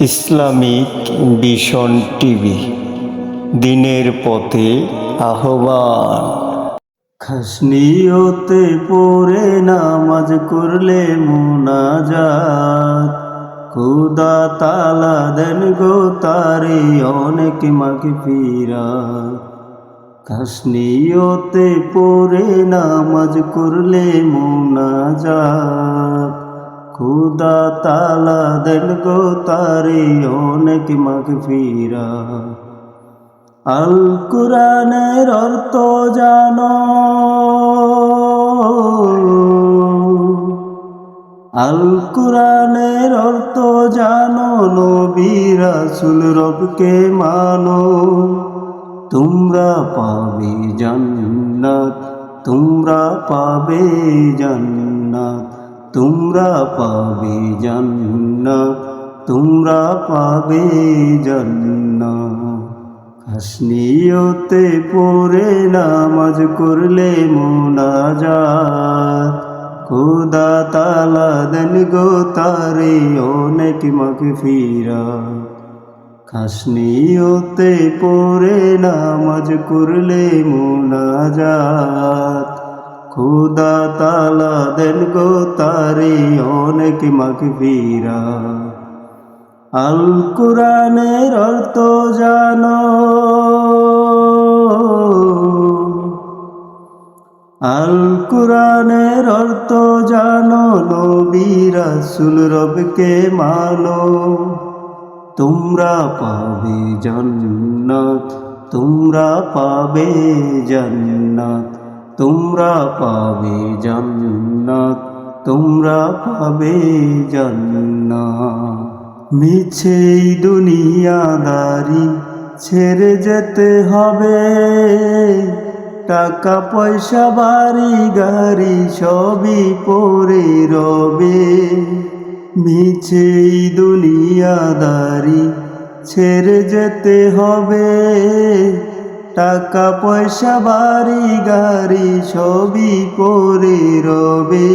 Islamic vision TV, দিনের পথে আহ্বান। খাসনিয়তে পড়ে নামাজ করলে মুনাজাত। খুদা তালা দেন গো তারে অনেক মাকে ফিরা খাসনিয়তে পড়ে নামাজ করলে মুনাজাত। খুদা তালা দেন গো তারে অনেক মাকে ফিরা আল কোরআনের অর্থ জানো। আল কোরআনের অর্থ জানো, নবী রাসূল রবকে মানো। তোমরা পাবে জান্নাত, তোমরা পাবে জান্নাত। তোমরা পাবে জান্নাত, তোমরা পাবে জান্নাত। হাসনিয়তে পড়ে নামাজ করলে মোনাজাত। খোদা তালা দেন গো তারে অনেক মাকে ফিরা খাসনিয়তে পড়ে নামাজ করলে মোনাজাত। খোদা তালা দেন গো তারে অনেক মাকে ফিরা আল কোরআনের অর্থ জানো। আল কোরআনের অর্থ জানো, নবী রাসূল রবকে মানো। তোমরা পাবে জান্নাত, তোমরা পাবে জান্নাত। তোমরা পাবে জান্নাত, তোমরা পাবে জান্নাত। মিছেই দুনিয়াদারি ছেড়ে যেতে হবে। টাকা, পয়সা, বাড়ি, গাড়ি সবই পরে রবে। মিছেই দুনিয়াদারি ছেড়ে যেতে হবে। টাকা পয়সা, বাড়ি, গাড়ি সবই পরে রবে।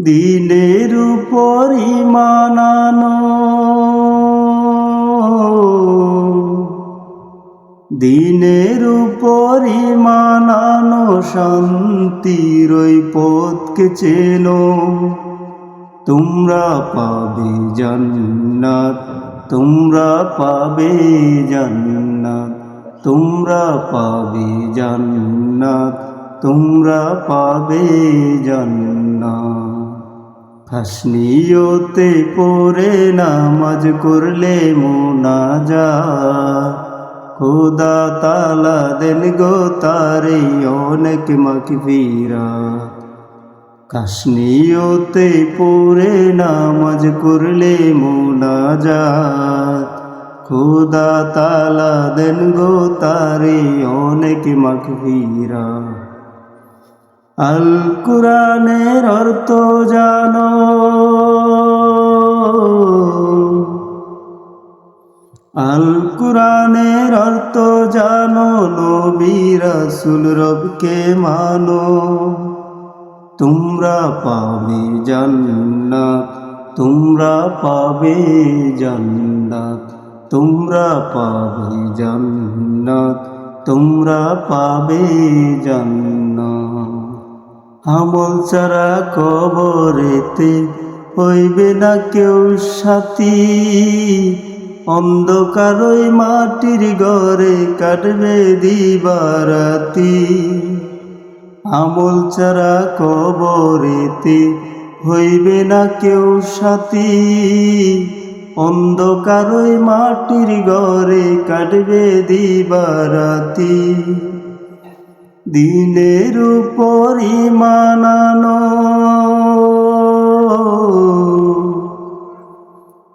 দিনের উপরই মানানো দিনের উপরই মানানো শান্তির ওই পথকে চেনো। তোমরা পাবে জান্নাত, তোমরা পাবে জান্নাত। তোমরা পাবে জান্নাত, তোমরা পাবে জান্নাত। হাসনিয়তে পড়ে নামাজ করলে মোনাজাত। খোদা তালা দেন গো তারে অনেক মাকফিরা কাশনিয়তে পড়ে নামাজ করলে মোনাজাত। খোদা তালা দেন গো তারে অনেক মাকফিরা আল কোরআনের অর্থ জানো। আল কোরআনের অর্থ জানো, নবী রাসূল রবকে মানো। তোমরা পাবে জান্নাত, তোমরা পাবে জান্নাত। তোমরা পাবে জান্নাত, তোমরা পাবে জান্নাত। আমল ছাড়া কবরেতে হইবে না কেউ সাথী। অন্ধকার ওই মাটির ঘরে কাটবে দিবারাতি। আমল ছাড়া কবরেতে হইবে না কেউ সাথী। অন্ধকার ওই মাটির ঘরে কাটবে দিবারাতি। দিনের উপরই মানানো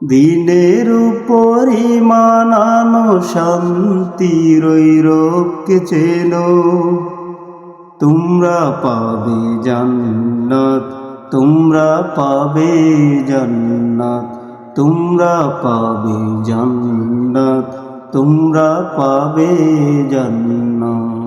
দিনের উপরই মানানো শান্তির রোগকে চেনো। তোমরা পাবে জান্নাত, তোমরা পাবে জান্নাত। তোমরা পাবে জান্নাত, তোমরা পাবে জান্নাত।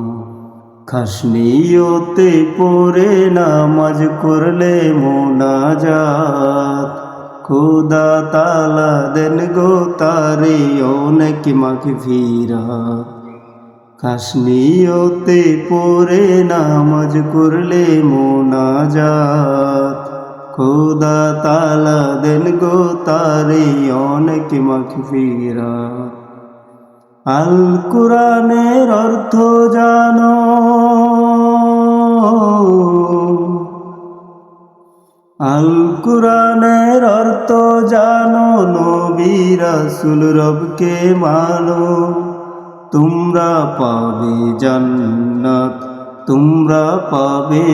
খাসনিয়তে পড়ে নামাজ করলে মোনাজাত। খুদা তালা দেন গো তারে অনেক মাকে ফিরাত কাশ্মীয়তে পরে নামাজ করলে মোনাজাত। খোদা তালা দেন গো তারে অনেক মাগফিরা আল কোরআনের অর্থ জানো। আল কোরআনের অর্থ জানো, নবী রাসূল রবকে মানো। তোমরা পাবে জান্নাত, তোমরা পাবে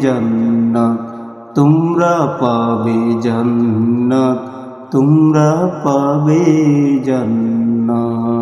জান্নাত। তোমরা পাবে জান্নাত তোমরা পাবে জান্নাত।